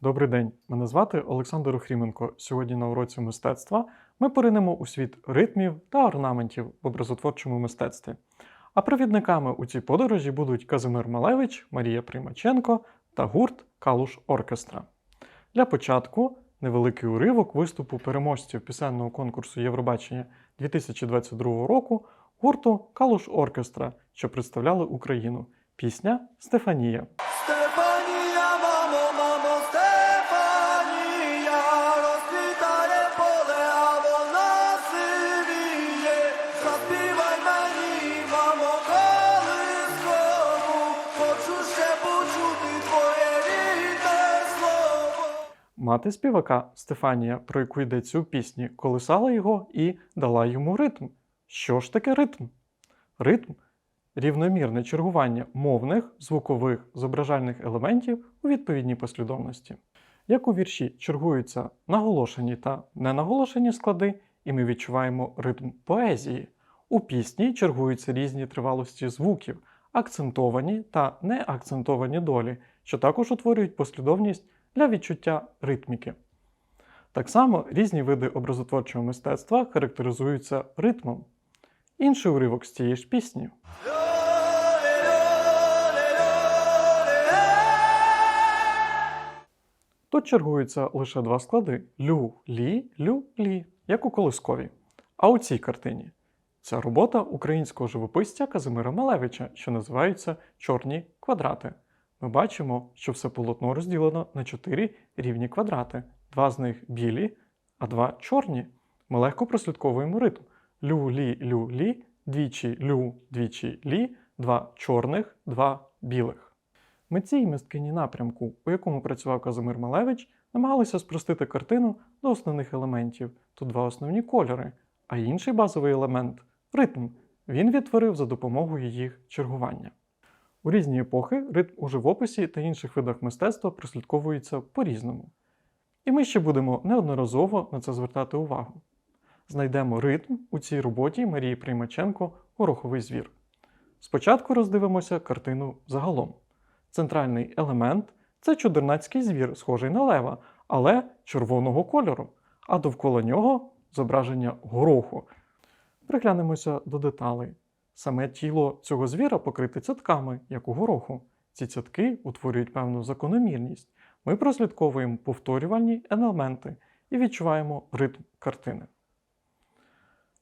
Добрий день, мене звати Олександр Охріменко. Сьогодні на уроці мистецтва ми поринемо у світ ритмів та орнаментів в образотворчому мистецтві. А провідниками у цій подорожі будуть Казимир Малевич, Марія Примаченко та гурт Калуш Оркестра. Для початку невеликий уривок виступу переможців пісенного конкурсу Євробачення 2022 року гурту Калуш Оркестра, що представляли Україну. Пісня Стефанія. Мати співака Стефанія, про яку йдеться у пісні, колисала його і дала йому ритм. Що ж таке ритм? Ритм рівномірне чергування мовних, звукових, зображальних елементів у відповідній послідовності. Як у вірші чергуються наголошені та ненаголошені склади, і ми відчуваємо ритм поезії. У пісні чергуються різні тривалості звуків, акцентовані та неакцентовані долі, що також утворюють послідовність для відчуття ритміки. Так само різні види образотворчого мистецтва характеризуються ритмом. Інший уривок з цієї ж пісні. Тут чергуються лише два склади лю, лі, лю, лі, як у колискові. А у цій картині це робота українського живописця Казимира Малевича, що називається Чорні квадрати. Ми бачимо, що все полотно розділено на чотири рівні квадрати, два з них білі, а два чорні. Ми легко прослідковуємо ритм. Лю, лі, лю, лі, двічі лю, двічі лі, два чорних, два білих. Митці і мисткині напрямку, у якому працював Казимир Малевич, намагалися спростити картину до основних елементів. Тут два основні кольори, а інший базовий елемент ритм. Він відтворив за допомогою їх чергування. У різні епохи ритм у живописі та інших видах мистецтва прослідковується по-різному. І ми ще будемо неодноразово на це звертати увагу. Знайдемо ритм у цій роботі Марії Приймаченко Гороховий звір. Спочатку роздивимося картину загалом. Центральний елемент це чудернацький звір, схожий на лева, але червоного кольору, а довкола нього зображення гороху. Приглянемося до деталей. Саме тіло цього звіра покрите цятками, як у гороху. Ці цятки утворюють певну закономірність. Ми прослідковуємо повторювальні елементи і відчуваємо ритм картини.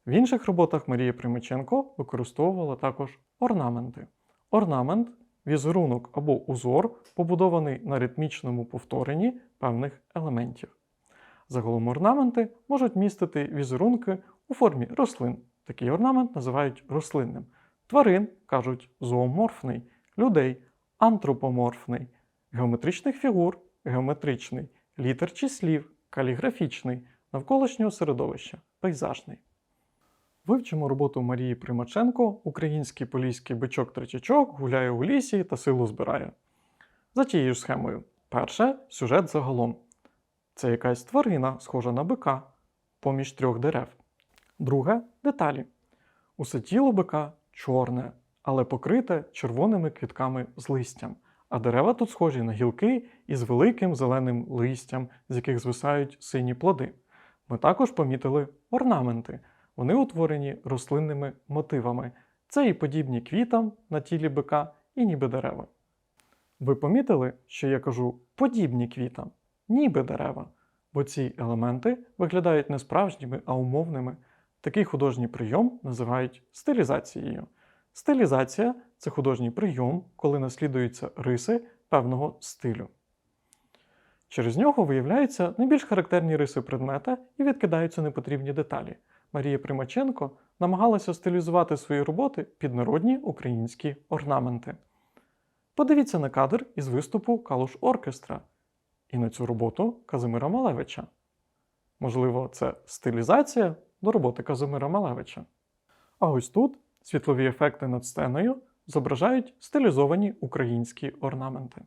В інших роботах Марія Примаченко використовувала також орнаменти. Орнамент візерунок або узор, побудований на ритмічному повторенні певних елементів. Загалом орнаменти можуть містити візерунки у формі рослин. Такий орнамент називають рослинним. Тварин кажуть зооморфний, людей антропоморфний, геометричних фігур геометричний, літер чи слів каліграфічний, навколишнього середовища пейзажний. Вивчимо роботу Марії Примаченко Український поліський бичок тречачок гуляє у лісі та силу збирає. За тією ж схемою. Перше сюжет загалом. Це якась тварина, схожа на бика, поміж трьох дерев. Друге деталі. Усе тіло бика чорне, але покрите червоними квітками з листям. А дерева тут схожі на гілки із великим зеленим листям, з яких звисають сині плоди. Ми також помітили орнаменти. Вони утворені рослинними мотивами. Це і подібні квітам на тілі бика, і ніби дерева. Ви помітили, що я кажу подібні квітам, ніби дерева, бо ці елементи виглядають не справжніми, а умовними. Такий художній прийом називають стилізацією. Стилізація це художній прийом, коли наслідуються риси певного стилю. Через нього виявляються найбільш характерні риси предмета і відкидаються непотрібні деталі. Марія Примаченко намагалася стилізувати свої роботи під народні українські орнаменти. Подивіться на кадр із виступу Калуш Оркестра і на цю роботу Казимира Малевича. Можливо, це стилізація до роботи Казимира Малевича. А ось тут світлові ефекти над сценою зображають стилізовані українські орнаменти.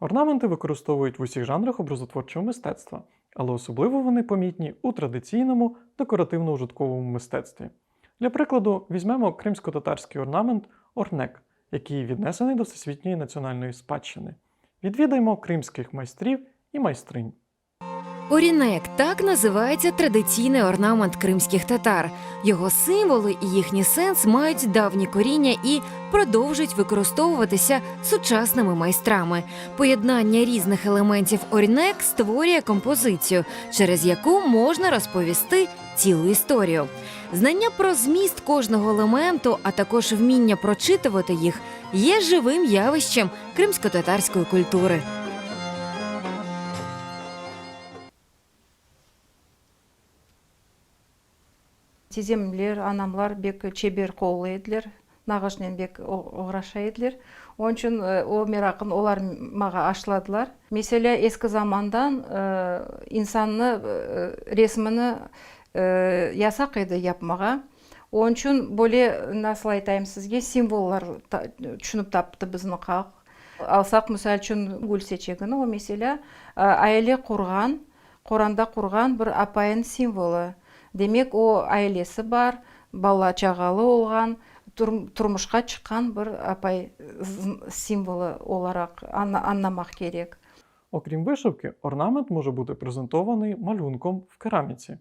Орнаменти використовують в усіх жанрах образотворчого мистецтва, але особливо вони помітні у традиційному декоративно-ужитковому мистецтві. Для прикладу, візьмемо кримсько-татарський орнамент орнек, який віднесений до всесвітньої національної спадщини. Відвідаємо кримських майстрів і майстринь. Орінек так називається традиційний орнамент кримських татар. Його символи і їхній сенс мають давні коріння і продовжують використовуватися сучасними майстрами. Поєднання різних елементів орінек створює композицію, через яку можна розповісти цілу історію. Знання про зміст кожного елементу, а також вміння прочитувати їх, є живим явищем кримсько-татарської культури. Теземлер анамлар бек чебер коллы эдилер нагышнен бек оңраша эдилер onun үчүн о миракын олар мага ашладылар. Меселе эски замандан э, инсанны э, ресмini э, ясак эди япмага onun үчүн более насыл айтайм сизге символлар түшүнүп тапты биздин калк алсак мисалы үчүн гүл чечегин о меселе айыле курган коранда курган бир апайын символу демек о айлеси бар бала чагалы болгон тур- турмушка чыккан бир апай символу olarak ана- керек Окрім вишивки, орнамент може бути презентований малюнком в кераміці.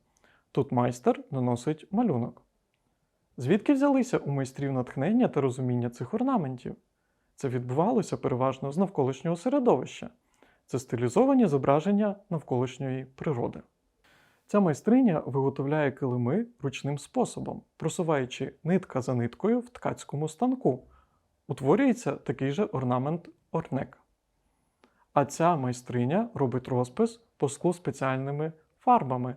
Тут майстер наносить малюнок. Звідки взялися у майстрів натхнення та розуміння цих орнаментів? Це відбувалося переважно з навколишнього середовища. Це стилізовані зображення навколишньої природи. Ця майстриня виготовляє килими ручним способом, просуваючи нитка за ниткою в ткацькому станку. Утворюється такий же орнамент орнек. А ця майстриня робить розпис по склу спеціальними фарбами,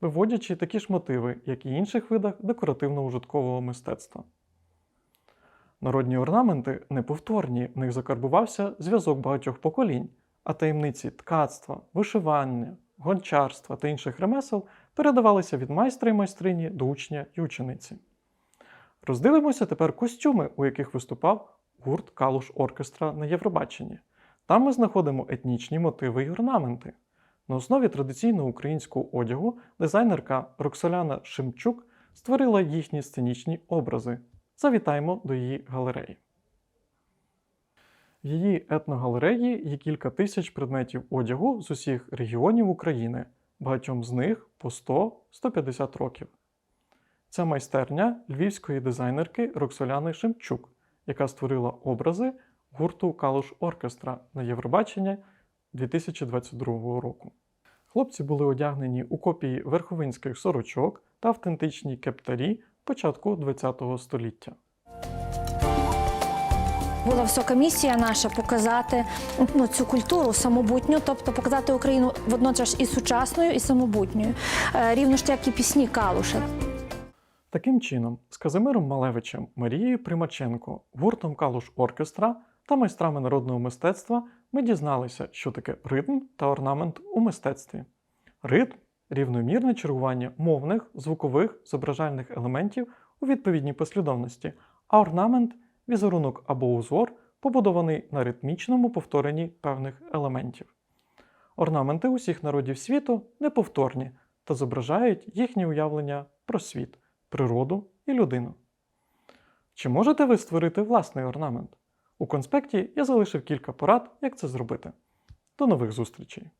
виводячи такі ж мотиви, як і інших видах декоративно-ужиткового мистецтва. Народні орнаменти неповторні, в них закарбувався зв'язок багатьох поколінь, а таємниці ткацтва, вишивання, гончарства та інших ремесел передавалися від майстра і майстрині до учня і учениці. Роздивимося тепер костюми, у яких виступав гурт Калуш Оркестра на Євробаченні. Там ми знаходимо етнічні мотиви й орнаменти. На основі традиційного українського одягу дизайнерка Роксоляна Шимчук створила їхні сценічні образи. Завітаємо до її галереї. В її етногалереї є кілька тисяч предметів одягу з усіх регіонів України, багатьом з них по 100-150 років. Це майстерня львівської дизайнерки Роксоляни Шимчук, яка створила образи гурту Калуш Оркестра на Євробачення 2022 року. Хлопці були одягнені у копії верховинських сорочок та автентичній кептарі початку ХХ століття. Була висока місія наша показати ну, цю культуру самобутню, тобто показати Україну водночас і сучасною, і самобутньою, Е, рівно ж як і пісні Калуша. Таким чином, з Казимиром Малевичем, Марією Примаченко, гуртом Калуш Оркестра та майстрами народного мистецтва ми дізналися, що таке ритм та орнамент у мистецтві. Ритм рівномірне чергування мовних, звукових, зображальних елементів у відповідній послідовності, а орнамент візерунок або узор, побудований на ритмічному повторенні певних елементів. Орнаменти усіх народів світу неповторні та зображають їхнє уявлення про світ, природу і людину. Чи можете ви створити власний орнамент? У конспекті я залишив кілька порад, як це зробити. До нових зустрічей!